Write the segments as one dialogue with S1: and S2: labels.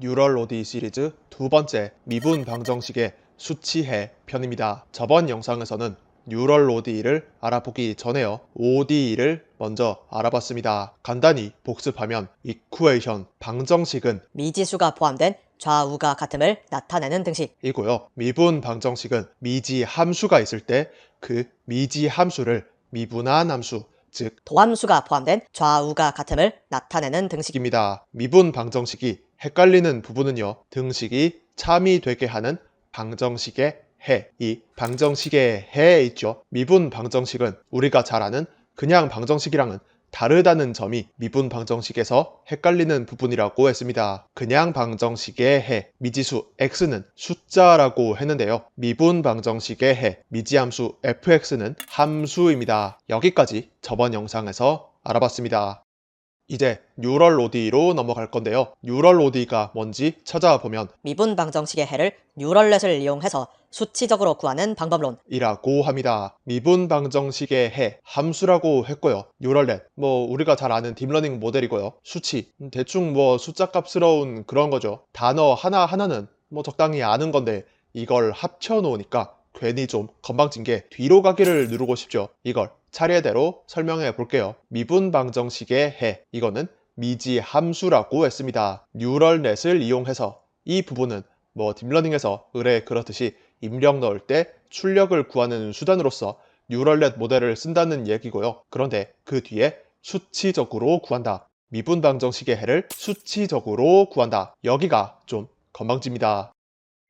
S1: 뉴럴 ODE 시리즈 두 번째 미분 방정식의 수치해 편입니다. 저번 영상에서는 뉴럴 ODE를 알아보기 전에요. ODE를 먼저 알아봤습니다. 간단히 복습하면 이쿠에이션 방정식은
S2: 미지수가 포함된 좌우가 같음을 나타내는 등식.
S1: 이고요. 미분 방정식은 미지 함수가 있을 때 그 미지 함수를 미분한 함수, 즉
S2: 도함수가 포함된 좌우가 같음을 나타내는 등식.
S1: 입니다. 미분 방정식이 헷갈리는 부분은요. 등식이 참이 되게 하는 방정식의 해. 이 방정식의 해에 있죠. 미분 방정식은 우리가 잘 아는 그냥 방정식이랑은 다르다는 점이 미분 방정식에서 헷갈리는 부분이라고 했습니다. 그냥 방정식의 해, 미지수 x는 숫자라고 했는데요. 미분 방정식의 해, 미지함수 fx는 함수입니다. 여기까지 저번 영상에서 알아봤습니다. 이제 뉴럴 ODE로 넘어갈 건데요. 뉴럴 ODE가 뭔지 찾아보면
S2: 미분 방정식의 해를 뉴럴렛을 이용해서 수치적으로 구하는 방법론.
S1: 이라고 합니다. 미분 방정식의 해, 함수라고 했고요. 뉴럴넷, 뭐 우리가 잘 아는 딥러닝 모델이고요. 수치, 음, 대충 뭐 숫자값스러운 그런 거죠. 단어 하나 하나는 뭐 적당히 아는 건데 이걸 합쳐 놓으니까 괜히 좀 건방진 게 뒤로 가기를 누르고 싶죠. 이걸 차례대로 설명해 볼게요. 미분 방정식의 해, 이거는 미지 함수라고 했습니다. 뉴럴넷을 이용해서 이 부분은 뭐 딥러닝에서 의뢰 그렇듯이 입력 넣을 때 출력을 구하는 수단으로서 뉴럴넷 모델을 쓴다는 얘기고요. 그런데 그 뒤에 수치적으로 구한다. 미분 방정식의 해를 수치적으로 구한다. 여기가 좀 건방집니다.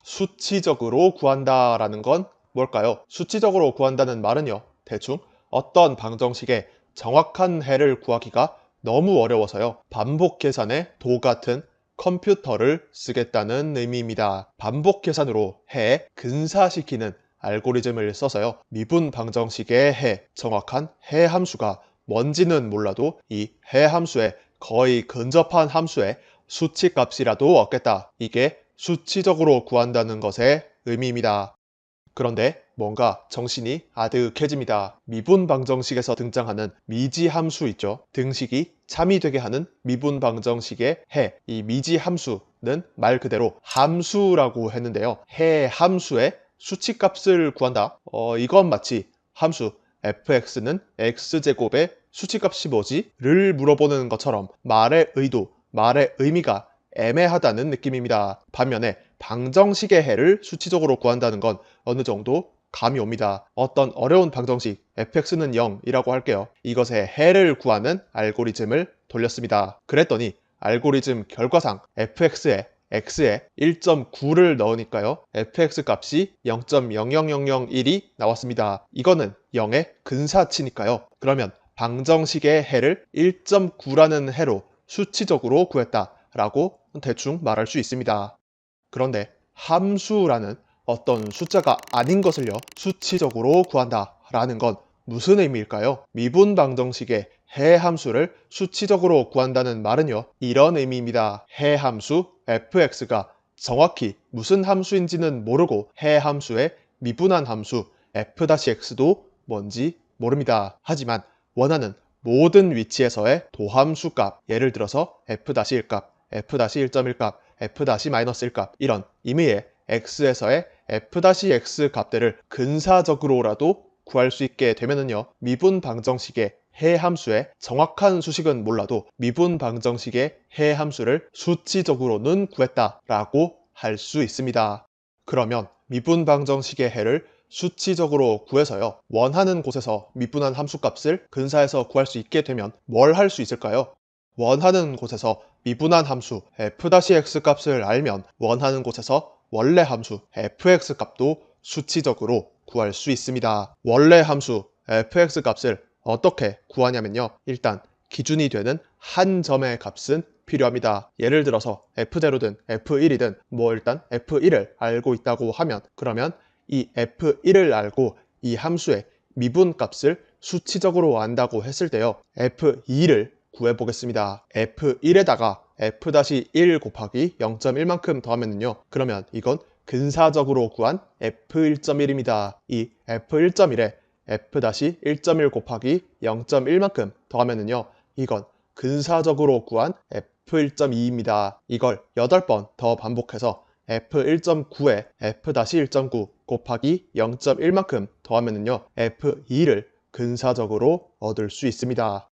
S1: 수치적으로 구한다 라는 건 뭘까요? 수치적으로 구한다는 말은요. 대충 어떤 방정식의 정확한 해를 구하기가 너무 어려워서요. 반복 계산의 도 같은 컴퓨터를 쓰겠다는 의미입니다. 반복 계산으로 해 근사시키는 알고리즘을 써서요. 미분 방정식의 해, 정확한 해 함수가 뭔지는 몰라도 이 해 함수에 거의 근접한 함수의 수치 값이라도 얻겠다. 이게 수치적으로 구한다는 것의 의미입니다. 그런데 뭔가 정신이 아득해집니다. 미분 방정식에서 등장하는 미지 함수 있죠. 등식이 참이 되게 하는 미분 방정식의 해. 이 미지 함수는 말 그대로 함수라고 했는데요. 해 함수의 수치값을 구한다. 어, 이건 마치 함수 fx는 x제곱의 수치값이 뭐지? 를 물어보는 것처럼 말의 의도, 말의 의미가 애매하다는 느낌입니다. 반면에 방정식의 해를 수치적으로 구한다는 건 어느 정도 감이 옵니다. 어떤 어려운 방정식 fx는 0이라고 할게요. 이것의 해를 구하는 알고리즘을 돌렸습니다. 그랬더니 알고리즘 결과상 fx에 x에 1.9를 넣으니까요. fx 값이 0.00001이 나왔습니다. 이거는 0의 근사치니까요. 그러면 방정식의 해를 1.9라는 해로 수치적으로 구했다라고 대충 말할 수 있습니다. 그런데 함수라는 어떤 숫자가 아닌 것을요 수치적으로 구한다 라는 건 무슨 의미일까요? 미분 방정식의 해 함수를 수치적으로 구한다는 말은요 이런 의미입니다. 해 함수 fx가 정확히 무슨 함수인지는 모르고 해 함수의 미분한 함수 f-x도 뭔지 모릅니다. 하지만 원하는 모든 위치에서의 도함수 값 예를 들어서 f-1 값, f-1.1 값, f-1 값 이런 임의의 x에서의 f-x 값들을 근사적으로라도 구할 수 있게 되면은요 미분 방정식의 해 함수의 정확한 수식은 몰라도 미분 방정식의 해 함수를 수치적으로는 구했다라고 할 수 있습니다. 그러면 미분 방정식의 해를 수치적으로 구해서요 원하는 곳에서 미분한 함수 값을 근사해서 구할 수 있게 되면 뭘 할 수 있을까요? 원하는 곳에서 미분한 함수 f-x 값을 알면 원하는 곳에서 원래 함수 fx 값도 수치적으로 구할 수 있습니다. 원래 함수 fx 값을 어떻게 구하냐면요. 일단 기준이 되는 한 점의 값은 필요합니다. 예를 들어서 f0든 f1이든 뭐 일단 f1을 알고 있다고 하면 그러면 이 f1을 알고 이 함수의 미분 값을 수치적으로 안다고 했을 때요. f2를 구해보겠습니다. f1에다가 f-1 곱하기 0.1만큼 더하면요. 그러면 이건 근사적으로 구한 f1.1입니다. 이 f1.1에 f-1.1 곱하기 0.1만큼 더하면요. 이건 근사적으로 구한 f1.2입니다. 이걸 8번 더 반복해서 f1.9에 f-1.9 곱하기 0.1만큼 더하면은요, f2를 근사적으로 얻을 수 있습니다.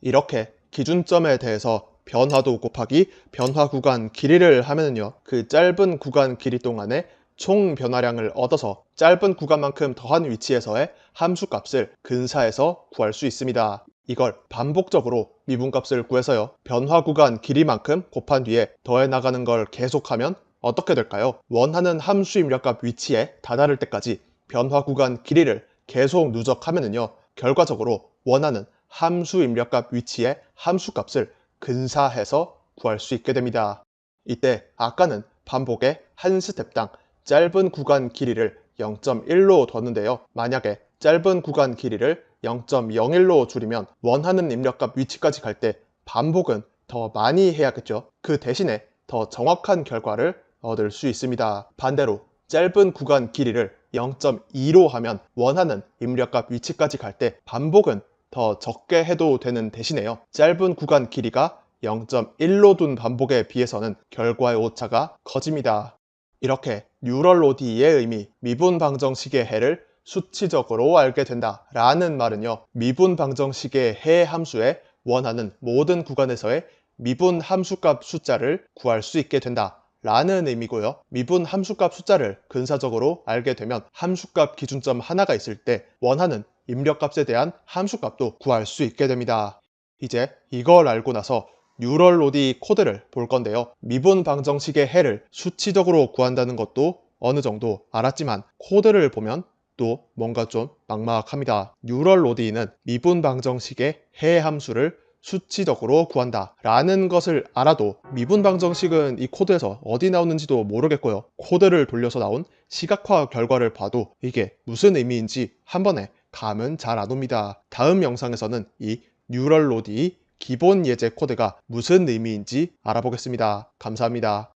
S1: 이렇게 기준점에 대해서 변화도 곱하기 변화 구간 길이를 하면은요, 그 짧은 구간 길이 동안에 총 변화량을 얻어서 짧은 구간만큼 더한 위치에서의 함수 값을 근사해서 구할 수 있습니다. 이걸 반복적으로 미분값을 구해서요, 변화 구간 길이만큼 곱한 뒤에 더해 나가는 걸 계속하면 어떻게 될까요? 원하는 함수 입력값 위치에 다다를 때까지 변화 구간 길이를 계속 누적하면은요, 결과적으로 원하는 함수 입력값 위치에 함수 값을 근사해서 구할 수 있게 됩니다. 이때 아까는 반복에 한 스텝당 짧은 구간 길이를 0.1로 뒀는데요. 만약에 짧은 구간 길이를 0.01로 줄이면 원하는 입력값 위치까지 갈 때 반복은 더 많이 해야겠죠. 그 대신에 더 정확한 결과를 얻을 수 있습니다. 반대로 짧은 구간 길이를 0.2로 하면 원하는 입력값 위치까지 갈 때 반복은 더 적게 해도 되는 대신에요. 짧은 구간 길이가 0.1로 둔 반복에 비해서는 결과의 오차가 커집니다. 이렇게 뉴럴 ODE의 의미, 미분 방정식의 해를 수치적으로 알게 된다 라는 말은요. 미분 방정식의 해 함수에 원하는 모든 구간에서의 미분 함수값 숫자를 구할 수 있게 된다 라는 의미고요. 미분 함수값 숫자를 근사적으로 알게 되면 함수값 기준점 하나가 있을 때 원하는 입력값에 대한 함수값도 구할 수 있게 됩니다. 이제 이걸 알고 나서 뉴럴 ODE 코드를 볼 건데요. 미분 방정식의 해를 수치적으로 구한다는 것도 어느 정도 알았지만 코드를 보면 또 뭔가 좀 막막합니다. 뉴럴 ODE는 미분 방정식의 해 함수를 수치적으로 구한다 라는 것을 알아도 미분 방정식은 이 코드에서 어디 나오는지도 모르겠고요. 코드를 돌려서 나온 시각화 결과를 봐도 이게 무슨 의미인지 한 번에 감은 잘 안 옵니다. 다음 영상에서는 이 뉴럴 ODE 기본 예제 코드가 무슨 의미인지 알아보겠습니다. 감사합니다.